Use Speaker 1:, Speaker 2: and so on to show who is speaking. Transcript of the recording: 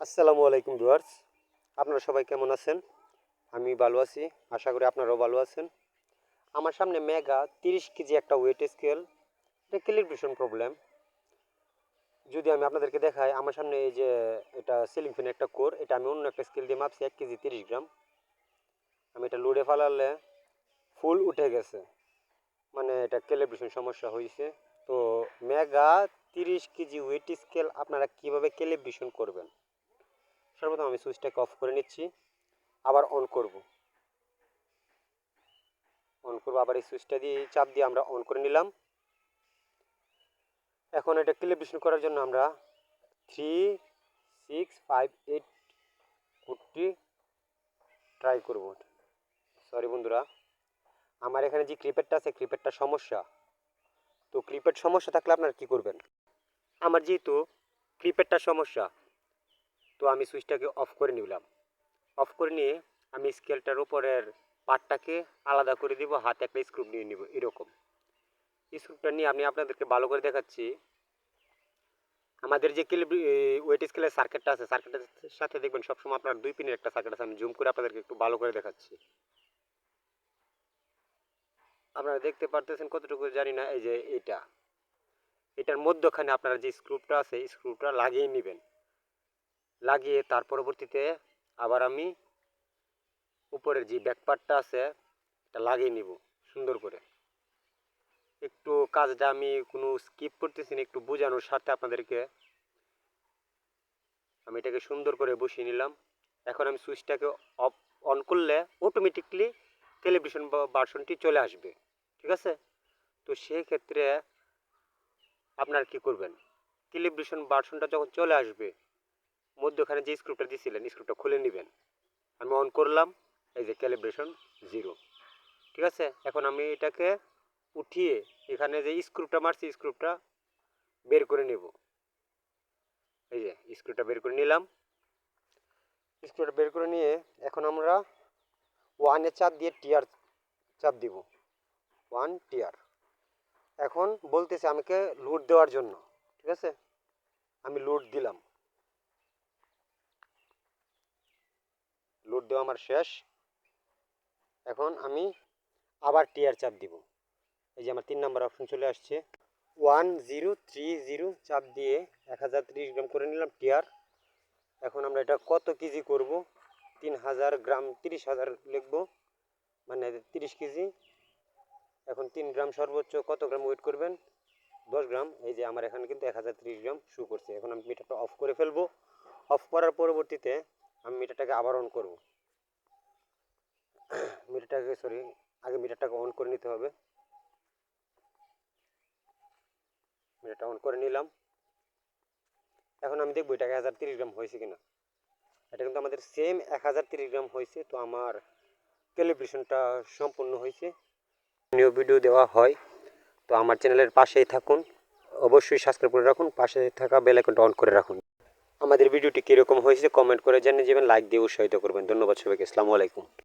Speaker 1: আসসালামু আলাইকুম ভিউয়ার্স। আপনারা সবাই কেমন আছেন? আমি ভালো আছি, আশা করি আপনারাও ভালো আছেন। আমার সামনে মেগা তিরিশ কেজি একটা ওয়েট স্কেল এটা ক্যালিব্রেশন প্রবলেম যদি আমি আপনাদেরকে দেখাই, আমার সামনে এই যে এটা সিলিং ফ্যান একটা কোর এটা আমি অন্য একটা স্কেল দিয়ে মাপছি, এক কেজি তিরিশ গ্রাম। আমি এটা লোডে ফালালে ফুল উঠে গেছে। মানে এটা ক্যালিব্রেশন সমস্যা হয়েছে তো মেগা তিরিশ কেজি ওয়েট স্কেল আপনারা কীভাবে ক্যালিব্রেশন করবেন? সর্বপ্রথম আমি সুইচটাকে অফ করে নিচ্ছি, আবার অন করব। অন করব, আবার এই সুইচটা দিয়ে চাপ দিয়ে আমরা অন করে নিলাম। এখন এটা ক্যালিব্রেশন করার জন্য আমরা থ্রি সিক্স ফাইভ এইট কোডটি ট্রাই করব। সরি বন্ধুরা, আমার এখানে যে ক্রিপেটটা আছে ক্রিপেটটা সমস্যা। তো ক্রিপেট সমস্যা থাকলে আপনারা কী করবেন? আমার যেহেতু ক্রিপেটটা সমস্যা আমি সুইচটাকে অফ করে নিলাম। অফ করে নিয়ে আমি স্কেলটার উপরের পাটটাকে আলাদা করে দিব, হাতে একটা স্ক্রুপ নিয়ে নিব, এরকম। স্ক্রুপটা নিয়ে আমি আপনাদেরকে ভালো করে দেখাচ্ছি। আমাদের যে কিলি ওয়েট স্কেলের সার্কিটটা আছে সার্কিটের সাথে দেখবেন সবসময় আপনার দুই পিনের একটা সার্কিট আছে, আমি জুম করে আপনাদেরকে একটু ভালো করে দেখাচ্ছি। আপনারা দেখতে পারতেছেন কতটুকু জানি না, এই যে এটা। এটার মধ্যখানে আপনারা যে স্ক্রুপটা আছে স্ক্রুপটা লাগিয়ে নেবেন। লাগিয়ে তার পরবর্তীতে আবার আমি উপরের যে ব্যাকপার্টটা আছে, এটা লাগিয়ে নিব সুন্দর করে। একটু কাজটা আমি কোনো স্কিপ করতেছি না, একটু বোঝানোর স্বার্থে আপনাদেরকে আমি এটাকে সুন্দর করে বসিয়ে নিলাম। এখন আমি সুইচটাকে অফ, অন করলে অটোমেটিকলি টেলিভিশন ভার্সনটি চলে আসবে, ঠিক আছে? তো সেক্ষেত্রে আপনারা কি করবেন? টেলিভিশন ভার্সনটা যখন চলে আসবে মধ্যখানে যে স্ক্রুপটা দিয়েছিলেন স্ক্রুপটা খুলে নেবেন। আমি অন করলাম, এই যে ক্যালিব্রেশন জিরো ঠিক আছে? এখন আমি এটাকে উঠিয়ে এখানে যে স্ক্রুপটা মারছি স্ক্রুপটা বের করে নেব। এই যে স্ক্রুটা বের করে নিলাম। স্ক্রুটা বের করে নিয়ে এখন আমরা ওয়ানে চাপ দিয়ে টিয়ার চাপ দিব। ওয়ান টিয়ার এখন বলতেছে আমাকে লোড দেওয়ার জন্য। ঠিক আছে? আমি লোড দিলাম। লোড দেওয়া আমার শেষ। এখন আমি আবার টিয়ার চাপ দিব। এই যে আমার তিন নম্বর অপশন চলে আসছে। ওয়ান জিরো থ্রি জিরো চাপ দিয়ে এক হাজার ত্রিশ গ্রাম করে নিলাম টিয়ার এখন আমরা এটা কত কেজি করব? তিন হাজার গ্রাম, তিরিশ হাজার লিখব। মানে তিরিশ কেজি। এখন তিন গ্রাম সর্বোচ্চ কত গ্রাম ওয়েট করবেন? দশ গ্রাম। এই যে আমার এখানে কিন্তু এক হাজার ত্রিশ গ্রাম শু করছে। এখন আমি মিটারটা অফ করে ফেলব। অফ করার পরবর্তীতে আমি মিটারটাকে আবার অন করব। মিটারটাকে সরি আগে মিটারটাকে অন করে নিতে হবে। মিটারটা অন করে নিলাম। এখন আমি দেখব এটা এক হাজার তিরিশ গ্রাম হয়েছে কিনা। এটা কিন্তু আমাদের সেম এক হাজার তিরিশ গ্রাম হয়েছে, তো আমার ক্যালিব্রেশনটা সম্পূর্ণ হয়েছে। নিউ ভিডিও দেওয়া হয়। তো আমার চ্যানেলের পাশেই থাকুন। অবশ্যই সাবস্ক্রাইব করে রাখুন, পাশে থাকা বেল আইকনটা অন করে রাখুন। আমাদের ভিডিওটি কীরকম হয়েছে কমেন্ট করে জানিয়ে যাবেন লাইক দিয়ে উৎসাহিত করবেন। ধন্যবাদ সবাইকে, আসসালামু আলাইকুম।